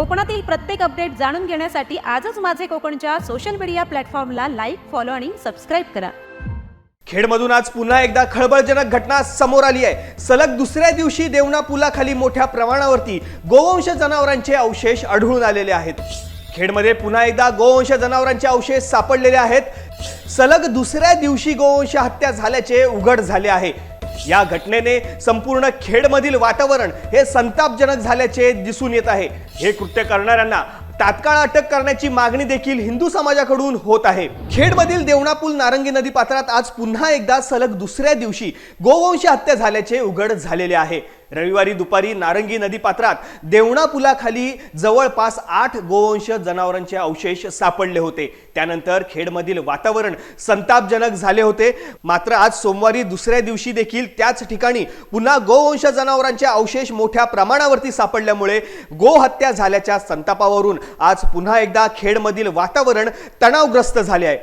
कोकणातील प्रत्येक अपडेट जाणून घेण्यासाठी आजच माझे कोकणच्या सोशल मीडिया प्लॅटफॉर्मला लाईक फॉलो आणि सबस्क्राईब करा. खेडमधून आज पुन्हा एकदा खळबळजनक घटना समोर आली आहे. सलग दुसऱ्या दिवशी देवना पुलाखाली मोठ्या प्रमाणावरती गोवंश जनावरांचे अवशेष आढळून आलेले आहेत. खेडमध्ये पुन्हा एकदा गोवंश जनावरांचे अवशेष सापडलेले आहेत. सलग दुसऱ्या दिवशी गोवंश हत्या झाल्याचे उघड झाले आहे. या घटनेने संपूर्ण खेडमधील वातावरण हे संतापजनक झाल्याचे दिसून येत आहे. हे कृत्य करणाऱ्यांना तात्काळ अटक करण्याची मागणी देखील हिंदू समाजाकडून होत आहे. खेडमधील देवणापूल नारंगी नदी पात्रात आज पुन्हा एकदा सलग दुसऱ्या दिवशी गोवंश हत्या झाल्याचे उघड झालेले आहे. रविवारी दुपारी नारंगी नदी पात्रात देवणा पुलाखाली जवळपास आठ गोवंश जनावरांचे अवशेष सापडले होते. त्यानंतर खेडमधील वातावरण संतापजनक झाले होते. मात्र आज सोमवारी दुसऱ्या दिवशी देखील त्याच ठिकाणी पुन्हा गोवंश जनावरांचे अवशेष मोठ्या प्रमाणावरती सापडल्यामुळे गोहत्या झाल्याच्या संतापावरून आज पुन्हा एकदा खेडमधील वातावरण तणावग्रस्त झाले आहे.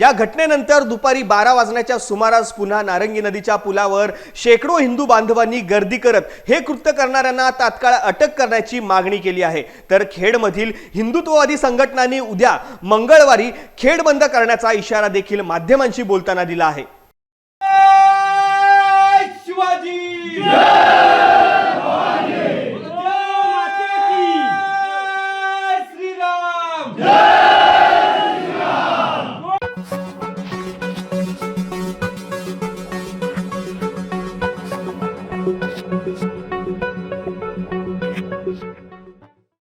या घटनेनंतर दुपारी बारा वाजण्याच्या सुमारास पुन्हा नारंगी नदीच्या पुलावर शेकडो हिंदू बांधवांनी गर्दी करत हे कृत्य करणाऱ्यांना तात्काळ अटक करण्याची मागणी केली आहे. तर खेडमधील हिंदुत्ववादी संघटनांनी उद्या मंगळवारी खेड बंद करण्याचा इशारा देखील माध्यमांशी बोलताना दिला आहे. शिवाजी!